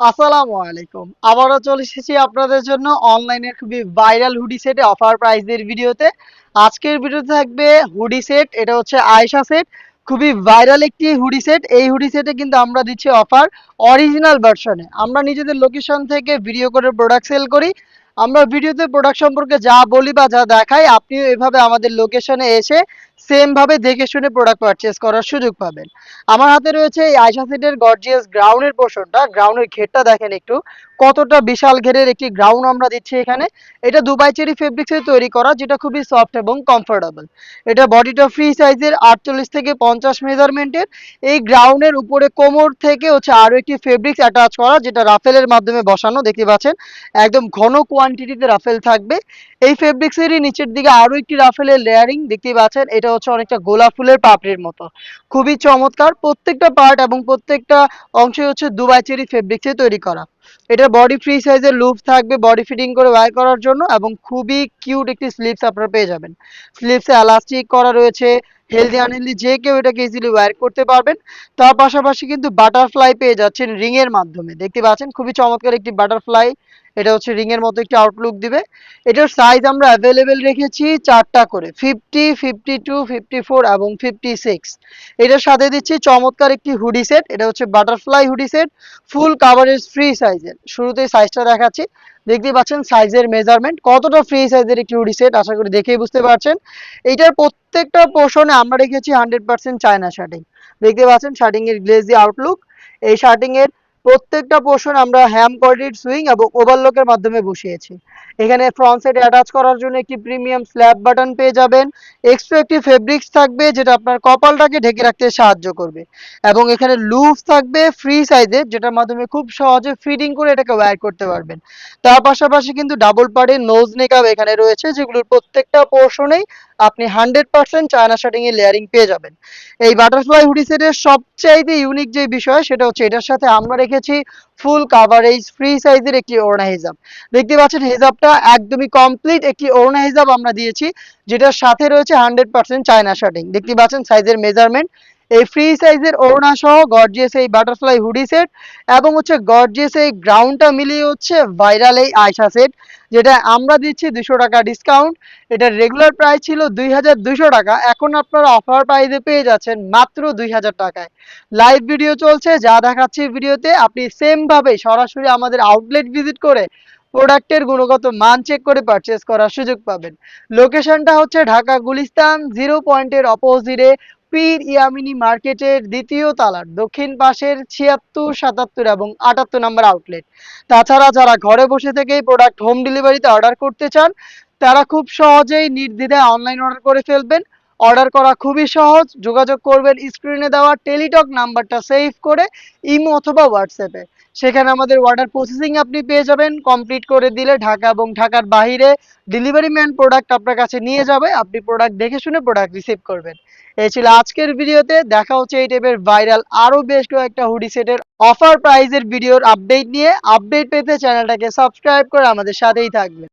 আসসালামু আলাইকুম। আবারও চলে এসেছি আপনাদের জন্য অনলাইনের খুবই ভাইরাল হুডি সেটে অফার প্রাইসের ভিডিওতে। আজকের ভিডিওতে থাকবে হুডি সেট, এটা হচ্ছে আয়শা সেট। খুবই ভাইরাল একটি হুডি সেট। এই হুডি সেটে কিন্তু আমরা দিচ্ছি অফার অরিজিনাল ভার্সনে। আমরা নিজেদের লোকেশন থেকে ভিডিও করে প্রোডাক্ট সেল করি। আমরা ভিডিওতে প্রোডাক্ট সম্পর্কে যা বলি বা যা দেখাই, আপনিও এভাবে আমাদের লোকেশনে এসে সেম ভাবে দেখে শুনে প্রোডাক্ট পারচেস করার সুযোগ পাবেন। আমার হাতে রয়েছে এই আয়শা সেটের গর্জিয়াস গ্রাউন্ডের পোর্শনটা গ্রাউন্ডের ঘেরটা দেখেন একটু। কতটা বিশাল ঘেরের একটি গ্রাউন্ড আমরা দিচ্ছি এখানে। এটা দুবাই চেরি ফেব্রিক্সের তৈরি করা, যেটা খুবই সফট এবং কমফোর্টেবল এটা বডিটা ফ্রি সাইজের আটচল্লিশ থেকে পঞ্চাশ মেজারমেন্টের এই গ্রাউন্ডের উপরে কোমর থেকে হচ্ছে আরও একটি ফেব্রিক্স অ্যাটাচ করা, যেটা রাফেলের মাধ্যমে বসানো, দেখতে পাচ্ছেন? একদম ঘন কোয়ান্টিটিতে রাফেল থাকবে। এই ফেব্রিক্সেরই নিচের দিকে আরও একটি রাফেলের লেয়ারিং দেখতে পাচ্ছেন? এটা হচ্ছে অনেকটা গোলাপ ফুলের পাপড়ির মতো। খুবই চমৎকার। প্রত্যেকটা পার্ট এবং প্রত্যেকটা অংশে হচ্ছে দুবাই চেরি ফেব্রিক্সে তৈরি করা। এটা বডি ফ্রি সাইজের লুপ থাকবে বডি ফিটিং করে ওয়ার করার জন্য এবং খুবই কিউট একটি স্লিপস আপনারা পেয়ে যাবেন। স্লিপসে এলাস্টিক করা রয়েছে। হেলদি আনহেলদি যে কেউ এটাকে ইজিলি ওয়্যার করতে পারবেন। তার পাশাপাশি কিন্তু বাটারফ্লাই পেয়ে যাচ্ছেন রিং এর মাধ্যমে। দেখতে পাচ্ছেন? খুবই চমৎকার একটি বাটারফ্লাই এটা হচ্ছে রিং এর মতো একটি আউটলুক দিবে। এটার সাইজ আমরা অ্যাভেলেবেল রেখেছি চারটা করে fifty fifty two fifty four এবং ফিফটি সিক্স এটার সাথে দিচ্ছি চমৎকার একটি হুডি সেট এটা হচ্ছে butterfly hoodie set full coverage free সাইজের শুরুতেই সাইজটা দেখাচ্ছি। দেখতে পাচ্ছেন সাইজের মেজারমেন্ট কতটা ফ্রি সাইজের একটি হুডি সেট আশা করি দেখেই বুঝতে পারছেন। এইটার প্রত্যেকটা পোর্শনে আমরা রেখেছি হান্ড্রেড পার্সেন্ট চায়না শার্টিং দেখতে পাচ্ছেন শার্টিং এর গ্লেজি আউটলুক এই শার্টিং এর প্রত্যেকটা পোর্শন আমরা হ্যাম কোয়ালিটির সুইং এবং ওভারলকের মাধ্যমে বসিয়েছি। এখানে ফ্রন্ট সাইড অ্যাটাচ করার জন্য একটি প্রিমিয়াম স্ল্যাব বাটন পেয়ে যাবেন। এক্সট্রা একটি ফেব্রিক্স থাকবে যেটা আপনার কপালটাকে ঢেকে রাখতে সাহায্য করবে। এবং এখানে লুজ থাকবে ফ্রি সাইজের যেটার মাধ্যমে খুব সহজে ফিটিং করে এটাকে ওয়্যার করতে পারবেন। তার পাশাপাশি কিন্তু ডাবল পার্টের নোজ নেকআপ এখানে রয়েছে, যেগুলোর প্রত্যেকটা পোর্শনেই আপনি হান্ড্রেড পার্সেন্ট চায়না শার্টিং এর লেয়ারিং পেয়ে যাবেন। এই বাটারফ্লাই হুডি সেটের সবচাইতে ইউনিক যে বিষয়, সেটা হচ্ছে এটার সাথে আমরা রেখেছি ফুল কাভারেজ ফ্রি সাইজের একটি ওড়না হিজাব। দেখতে পাচ্ছেন হিজাবটা একদমই কমপ্লিট একটি ওড়না হিজাব আমরা দিয়েছি, যেটার সাথে রয়েছে হান্ড্রেড পার্সেন্ট চায়না শার্টিং দেখতে পাচ্ছেন সাইজের মেজারমেন্ট এই ফ্রি সাইজের ওড়না সহ গর্জিয়াস এই বাটারফ্লাই হুডি সেট এবং হচ্ছে গর্জিয়াস এই গ্রাউন্ডটা মিলিয়ে হচ্ছে ভাইরাল এই আয়সা সেট যেটা আমরা দিচ্ছি দুশো টাকা ডিসকাউন্ট এটার রেগুলার প্রাইস ছিল দুই টাকা। এখন আপনারা অফার প্রাইসে পেয়ে যাচ্ছেন মাত্র দুই হাজার টাকায়। লাইভ ভিডিও চলছে, যা দেখাচ্ছি ভিডিওতে আপনি সেম ভাবে সরাসরি আমাদের আউটলেট ভিজিট করে প্রোডাক্টের গুণগত মান চেক করে পারচেস করার সুযোগ পাবেন। লোকেশনটা হচ্ছে ঢাকা গুলিস্তান জিরো পয়েন্টের অপোজিটে পীর ইয়ামিনী মার্কেটের দ্বিতীয় তালার দক্ষিণ পাশের ছিয়াত্তর, সাতাত্তর এবং আটাত্তর নম্বর আউটলেট তাছাড়া যারা ঘরে বসে থেকেই প্রোডাক্ট হোম ডেলিভারিতে অর্ডার করতে চান, তারা খুব সহজেই নির্দ্বিধায় অনলাইন অর্ডার করে ফেলবেন। অর্ডার করা খুবই সহজ। যোগাযোগ করবেন স্ক্রিনে দেওয়া টেলিটক নাম্বারটা সেভ করে ইমো অথবা হোয়াটসঅ্যাপে সেখানে আমাদের অর্ডার প্রসেসিং আপনি পেয়ে যাবেন। কমপ্লিট করে দিলে ঢাকা এবং ঢাকার বাইরে ডেলিভারি ম্যান প্রোডাক্ট আপনার কাছে নিয়ে যাবে। আপনি প্রোডাক্ট দেখে শুনে প্রোডাক্ট রিসিভ করবেন। এই ছিল আজকের ভিডিওতে। দেখা হচ্ছে এই টাইপের ভাইরাল আরও বেশ কয়েকটা হুডি সেটের অফার প্রাইজের ভিডিওর আপডেট নিয়ে। আপডেট পেতে চ্যানেলটাকে সাবস্ক্রাইব করে আমাদের সাথেই থাকবেন।